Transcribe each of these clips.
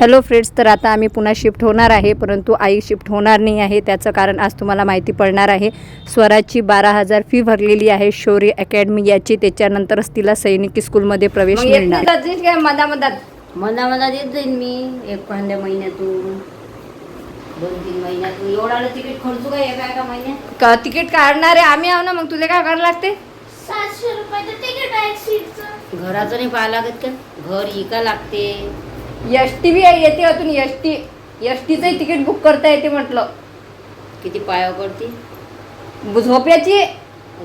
Hello friends तर आता आम्ही पुन्हा शिफ्ट होणार आहे परंतु आई शिफ्ट होणार नाही आहे. त्याचं कारण आज तुम्हाला माहिती पडणार आहे. स्वराची बारा हजार फी भरलेली आहे शौर्य अकॅडमी याची. त्याच्यानंतरच तिला सैनिकी स्कूलमध्ये प्रवेश मिळणार. काय मधामधात मधा मधा देत जाईन मी एखाद्या महिन्यातून. दोन तीन महिन्यातून. एवढा तिकीट खर्चू काय एका एका महिन्यात? क- तिकीट काढणार आहे आम्ही आहो ना मग तुला काय करावं लागते? सातशे रुपयाचं तिकीट आहे सीटचं घराचं नाही पाहा लागत का? घर इका लागते. एस टी बी येते अजून एस टी एस टीचंही तिकीट बुक करता येते म्हटलं. किती पाया पडते? झोप्याची?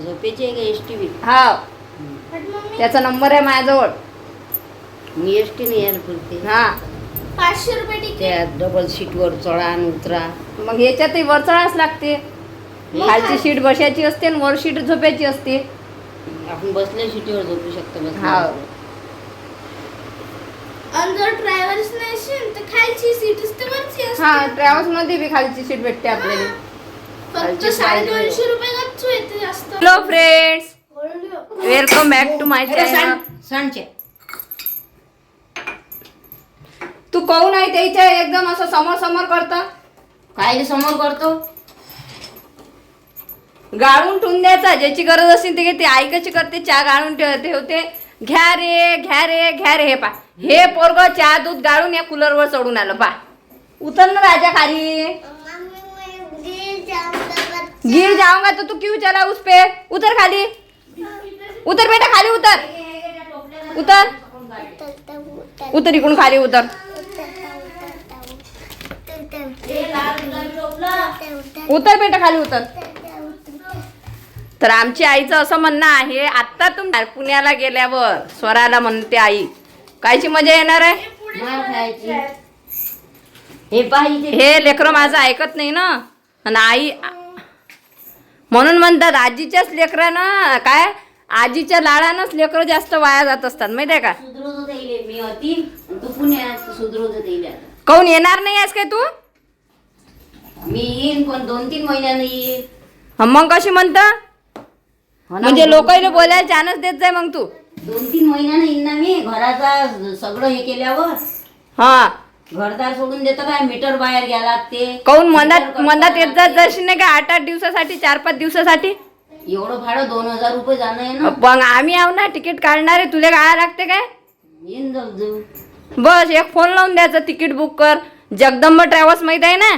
झोपेची आहे का एस टी बी? हा. त्याचा नंबर आहे माझ्याजवळ. मी एस टी नाही यायला पुरते. हा. पाचशे रुपये तिकीट त्या डबल सीटवर चढा आणि उतरा. मग ह्याच्यातही वर चढावंच लागते. खालची सीट बसायची असते आणि वर सीट झोपायची असते. आपण बसल्या सीटीवर झोपू शकतो हा. बस आणि जर ट्रॅव्हल्स नसेल तर खालची सीट असते वरची हा ट्रॅव्हल्समध्ये बी खालची सीट भेटते आपल्याला. फक्त खालची साडे पाहिजे. दोनशे रुपये गच्चू येते जास्त. Hello friends. Welcome back to my channel तू कोण आहे त्याच्या एकदम असं समोर समोर करत? काय समोर करतो? गाळून ठेवून द्यायचा. ज्याची गरज असेल ते घेते. आई कशी करते? चहा गाळून ठेव- ठेवते घ्या रे घ्या रे घ्या रे हे पा हे पोरग चहा दूध गाळून या कूलरवर चढून आलं. पा उतर ना राजा खाली. गिर जाऊंगा तो तू क्यों चला उस पे? उतर खाली. उतर बेटा खाली उतर. उतर. उतर इकडून खाली उतर. उतर बेटा खाली उतर. तर आमची आईचं असं म्हणणं आहे आत्ता तुम पुण्याला गेल्यावर स्वराला म्हणते आई कायची मजा येणार आहे? मार खायची हे पाहिजे हे लेकरं माझं ऐकत नाही ना. आणि आई म्हणून म्हणतात आजीच्याच लेकरानं काय? आजीच्या लाडानंच लेकरं जास्त वाया जात असतात माहिती आहे का? सुधरवत मी तू पुण्यात आता काऊन येणार नाही आहेस काय तू? मी येईन पण दोन तीन महिन्यानं येईन मग कशी म्हणता? म्हणजे लोकांना बोलायला चान्स देत जाय मग तू. दोन तीन महिन्यानं येईन ना मी घराचा सगळं हे केल्यावर हा. घरदार सोडून देतं काय? मीटर बाहेर घ्या लागते काऊन मंदात मंदात येत जात जशी नाही का आठ आठ दिवसासाठी चार पाच दिवसासाठी? एवढं भाडं दोन हजार रुपये जाणं आहे ना. मग आम्ही आहो ना तिकीट काढणारे तुला काय लागते काय? येईन जाऊ जाऊ बस एक फोन लावून द्यायचं. तिकीट बुक कर. जगदंब ट्रॅव्हल्स माहीत आहे ना.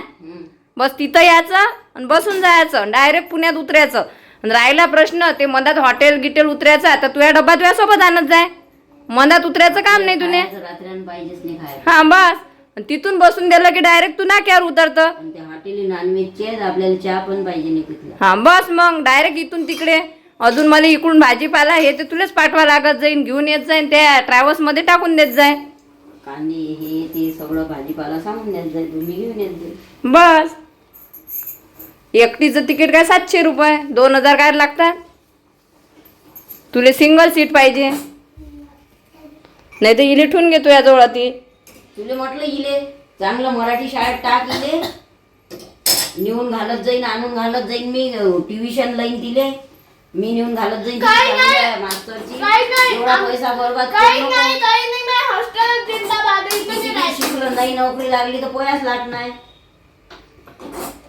बस तिथं यायचं आणि बसून जायचं. डायरेक्ट पुण्यात उतरायचं. राहिला प्रश्न ते मधात हॉटेल गिटेल उतरायचा तर तुझ्या डब्बा तुझ्यासोबत आणत जाय. मधात उतरायचं काम नाही तुने हा बस. तिथून बसून दिलं की डायरेक्ट तू नाक्यावर उतरतं? हा बस मग. डायरेक्ट इथून तिकडे. अजून मला इकडून भाजीपाला हे ते तुलाच पाठवा लागत जाईन घेऊन येत जाईन त्या ट्रॅव्हल्समध्ये टाकून देत जाय. कांदे हे ते सगळं भाजीपाला सांगून द्यायचं जाईल तुम्ही घेऊन येत जाईल बस. एकटीचं तिकीट काय सातशे रुपये? दोन हजार काय लागतात? तुला सिंगल सीट पाहिजे. नाही तर इले ठेवून घेतो याजवळ ती तुले म्हटलं इले. चांगलं मराठी शाळेत टाक इले. नेऊन घालत जाईन आणून घालत जाईन. मी ट्युशन लाईन तिले. मी नेऊन घालत जाईन काय नाही. नाही. एवढा पैसा बरबाद नाही नको. काही नाही. मी हॉस्टेल जिंदाबाद इकडे किती राहायची. शिकलं नाही नोकरी लागली तर पोयाच लाट नाही.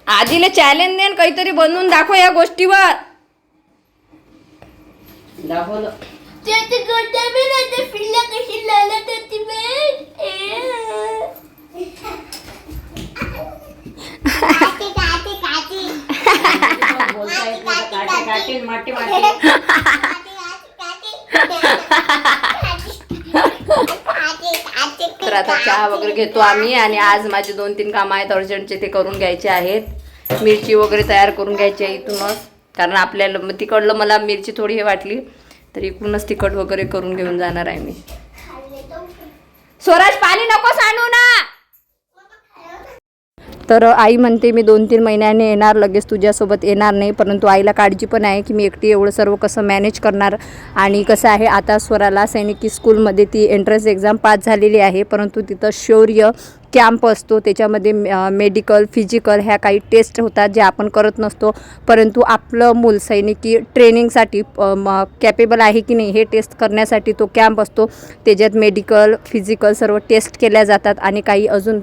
आजीला चॅलेंज देन काहीतरी बनवून दाखव या गोष्टीवर. दाखवलं गोट्या बी नाही ते कशी होती माटे माटे तर आता चहा वगैरे घेतो आम्ही आणि आज माझे दोन तीन कामं आहेत अर्जंटचे ते करून घ्यायचे आहेत. मिरची वगैरे तयार करून घ्यायची आहे इथूनच. कारण आपल्याला तिकडलं मला मिरची थोडी हे वाटली तर इकडूनच तिखट वगैरे करून घेऊन जाणार आहे मी. स्वराज पाणी नको सांडू ना! तर आई म्हणते मी दोन तीन महिन्याने येणार लगेच तुझ्यासोबत येणार नाही परंतु आईला काळजी पण आहे की मी एकटी एवढं सर्व कसं मॅनेज करणार आणि कसं आहे आता स्वराला सैनिकी स्कूलमध्ये ती एंट्रन्स एक्झाम पास झालेली आहे परंतु तिथं शौर्य कॅम्प असतो त्याच्यामध्ये मेडिकल फिजिकल ह्या काही टेस्ट होतात जे आपण करत नसतो. परंतु आपलं मूल सैनिकी ट्रेनिंगसाठी कॅपेबल आहे की नाही हे टेस्ट करण्यासाठी तो कॅम्प असतो. त्याच्यात मेडिकल फिजिकल सर्व टेस्ट केल्या जातात आणि काही अजून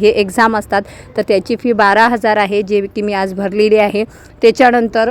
हे एक्झाम असतात. तर त्याची फी बारा हजार आहे जे की मी आज भरलेली आहे. त्याच्यानंतर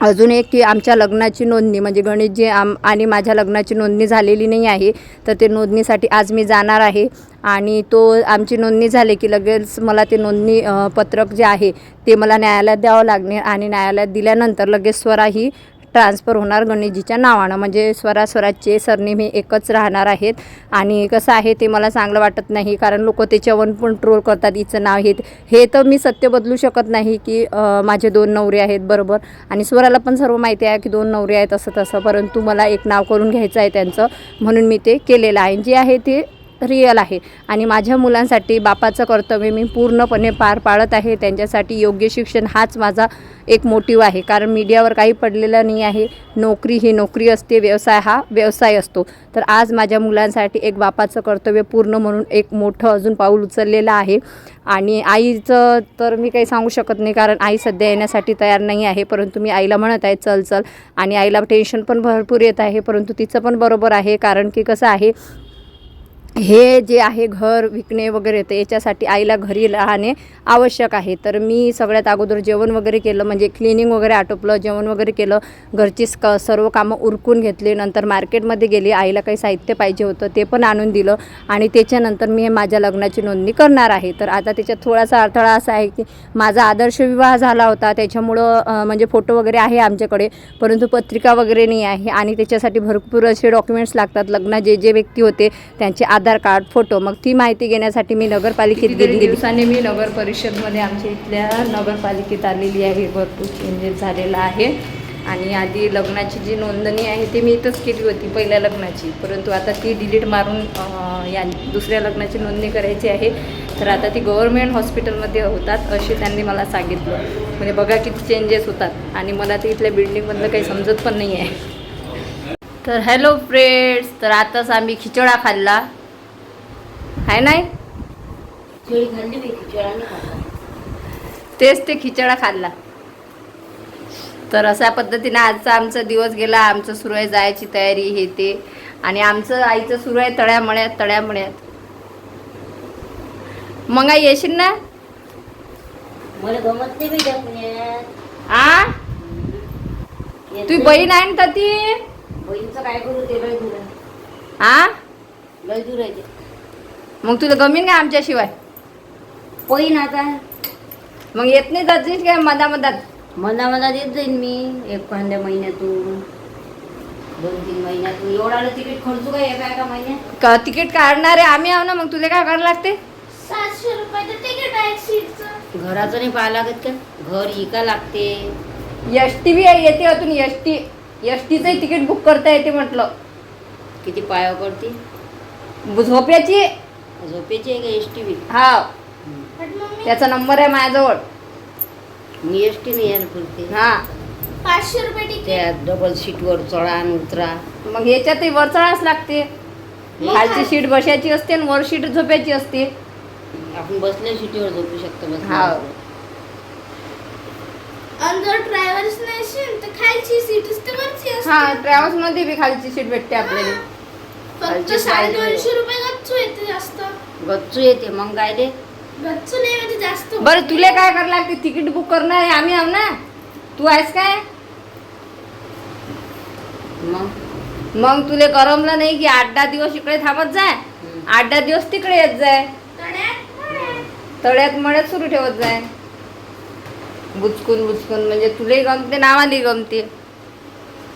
अजून एक की आमच्या लग्नाची नोंदणी म्हणजे गणेशजी आम आणि माझ्या लग्नाची नोंदणी झालेली नाही आहे तर ते नोंदणीसाठी आज मी जाणार आहे. आणि तो आमची नोंदणी झाली की लगेच मला ते नोंदणी पत्रक जे आहे ते मला न्यायालयात द्यावं लागणार आणि न्यायालयात दिल्यानंतर लगेच स्वरा ही ट्रान्सफर होणार गणेशजीच्या नावानं. म्हणजे स्वरा स्वराजचे सरनेम हे एकच राहणार आहेत. आणि कसं आहे ते मला चांगलं वाटत नाही कारण लोक त्याच्यावर पण ट्रोल करतात हिचं नाव हे हे तर मी सत्य बदलू शकत नाही की माझे दोन नवरे आहेत बरोबर. आणि स्वराला पण सर्व माहिती आहे की दोन नवरे आहेत असं तसं. परंतु मला एक नाव करून घ्यायचं आहे त्यांचं म्हणून मी ते केलेलं आहे. जे आहे ते रिअल आहे. आणि माझ्या मुलांसाठी बापाचं कर्तव्य मी पूर्णपणे पार पाडत आहे. त्यांच्यासाठी योग्य शिक्षण हाच माझा एक मोटिव आहे. कारण मीडियावर काही पडलेलं नाही आहे. नोकरी ही नोकरी असते व्यवसाय हा व्यवसाय असतो. तर आज माझ्या मुलांसाठी एक बापाचं कर्तव्य पूर्ण म्हणून एक मोठं अजून पाऊल उचललेलं आहे. आणि आईचं तर मी काही सांगू शकत नाही. कारण आई सध्या येण्यासाठी तयार नाही आहे. परंतु मी आईला म्हणत आहे चल चल. आणि आईला टेन्शन पण भरपूर येत आहे. परंतु तिचं पण बरोबर आहे. कारण की कसं आहे हे जे आहे घर विकणे वगैरे तर याच्यासाठी आईला घरी राहणे आवश्यक आहे. तर मी सगळ्यात अगोदर जेवण वगैरे केलं म्हणजे क्लिनिंग वगैरे आटोपलं जेवण वगैरे केलं घरची क सर्व कामं उरकून घेतली नंतर मार्केटमध्ये गेली आईला काही साहित्य पाहिजे होतं ते पण आणून दिलं आणि त्याच्यानंतर मी माझ्या लग्नाची नोंदणी करणार आहे. तर आता त्याच्यात थोडासा अडथळा असा आहे की माझा आदर्श विवाह झाला होता त्याच्यामुळं म्हणजे फोटो वगैरे आहे आमच्याकडे परंतु पत्रिका वगैरे नाही आहे आणि त्याच्यासाठी भरपूर असे डॉक्युमेंट्स लागतात. लग्न जे जे व्यक्ती होते त्यांचे आधार कार्ड फोटो मग ती माहिती घेण्यासाठी मी नगरपालिकेत गेली दिवसांनी मी नगर परिषदमध्ये आमच्या इथल्या नगरपालिकेत आलेली आहे. भरपूर चेंजेस झालेला आहे. आणि आधी लग्नाची जी नोंदणी आहे ती मी इथंच केली होती पहिल्या लग्नाची. परंतु आता ती डिलीट मारून या दुसऱ्या लग्नाची नोंदणी करायची आहे. तर आता ती गव्हर्मेंट हॉस्पिटलमध्ये होतात असे त्यांनी मला सांगितलं. म्हणजे बघा किती चेंजेस होतात. आणि मला ते इथल्या बिल्डिंगमधलं काही समजत पण नाही आहे तर हॅलो फ्रेंड्स तर आताच आम्ही खिचडा खाल्ला. आहे नाही तेच ते खिचडा खाल्ला. तर अशा पद्धतीने आजचा आमचा दिवस गेला. आमचं सुरू आहे जायची तयारी हे ते. आणि आमचं आईचं सुरू आहे तळ्यामळ्यात तळ्यामळ्यात मग आई येशील ना? आ? तुझी. बहीण आहे ना ती? बहीणचं काय करू ते लय दूर आहे हा लय दूर आहे मग तुला गमीन का आमच्याशिवाय? बहीण आता. मग येत नाही जातीस काय मधा मधात मना मनात येत जाईन मी एक कांद्या महिन्यातून दोन तीन महिन्यातून. एवढा तिकीट खर्चू काय एका एका महिन्यात? क- तिकीट काढणार आहे आम्ही आहो ना मग तुला काय करायला लागते? सातशे रुपयाचं तिकीट आहे सीटचं. घराचं नाही पाहा लागत का? घर इका लागते. एस टी बी येते अजून एस टी एस टीचंही तिकीट बुक करता येते म्हटलं. किती पाया करते झोप्याची झोपेची आहे का एस टी बी हा त्याचा नंबर आहे माझ्याजवळ. मी एस टी नाही यायला पुरते. हा. पाचशे रुपये तिकीट त्या डबल सीटवर चढा आणि उतरा. मग याच्यातही वर चढाच लागते. खालची सीट बसायची असते आणि वर सीट झोपायची असते. आपण बसल्या सीटीवर झोपू शकतो हा. बस आणि जर ट्रॅव्हल्स तर खालची सीट असते वरची हा ट्रॅव्हल्समध्ये बी खालची सीट भेटते आपल्याला. फक्त रुपये गच्चू येते जास्त. गच्चू येते मग काय रे? गच्चू नाही म्हणजे जास्त. बरं तुला काय करायला लागते? तिकीट बुक करणार आहे आम्ही आहो ना? तू आहेस काय? मग? मग तुला करमलं नाही की आठ दहा दिवस इकडे थांबत जाय? आठ दहा दिवस तिकडे येत जाय. तळ्यात मळ्यात. सुरू ठेवत जाय. बुचकून बुचकून म्हणजे तुलाही गमते नावाली गमते.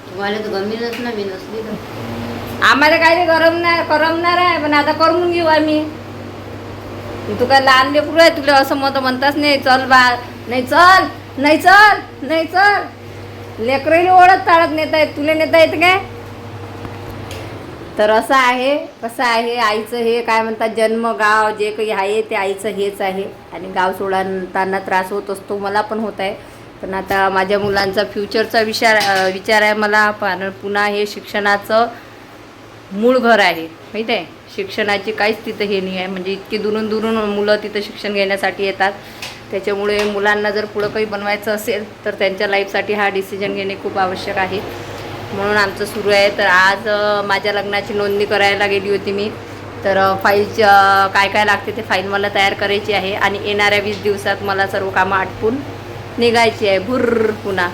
तुम्हाला तर गमीनच ना मी नसली तर. आम्हाला काय ते नाही करमणार आहे पण आता करून घेऊ आम्ही. तू काय लहान लेकरू आहे तुला असं मत म्हणताच नाही चल बा नाही चल नाही चल नाही चल. लेकरही ओढत ताळत नेता येत तुला नेता येत काय? तर असं आहे कसं आहे आईचं हे काय म्हणतात जन्म गाव जे काही आहे ते आईचं हेच आहे. आणि गाव सोडताना त्रास होत असतो मला पण होत आहे. पण आता माझ्या मुलांचा फ्युचरचा विचार विचार आहे मला पण पुन्हा हे शिक्षणाचं मूळ घर आहे. माहीत आहे? शिक्षणाची काहीच तिथं हे नाही आहे. म्हणजे इतकी दुरून दुरून मुलं तिथं शिक्षण घेण्यासाठी येतात. त्याच्यामुळे मुलांना जर पुढं काही बनवायचं असेल तर त्यांच्या लाईफसाठी हा डिसिजन घेणे खूप आवश्यक आहे. म्हणून आमचं सुरू आहे. तर आज माझ्या लग्नाची नोंदणी करायला गेली होती मी. तर फाईलच्या काय काय लागते ते फाईल मला तयार करायची आहे. आणि येणाऱ्या वीस दिवसात मला सर्व कामं आटपून निघायची आहे. भुर्र पुन्हा.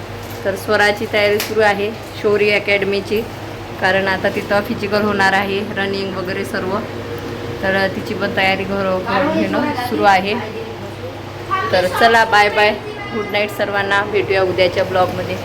तर स्वराची तयारी सुरू आहे. शौरी अकॅडमीची. कारण आता तिथं फिजिकल होणार आहे रनिंग वगैरे सर्व. तर तिची पण तयारी घर घेणं सुरू आहे. तर चला बाय बाय गुड नाईट सर्वांना. भेटूया उद्याच्या ब्लॉगमध्ये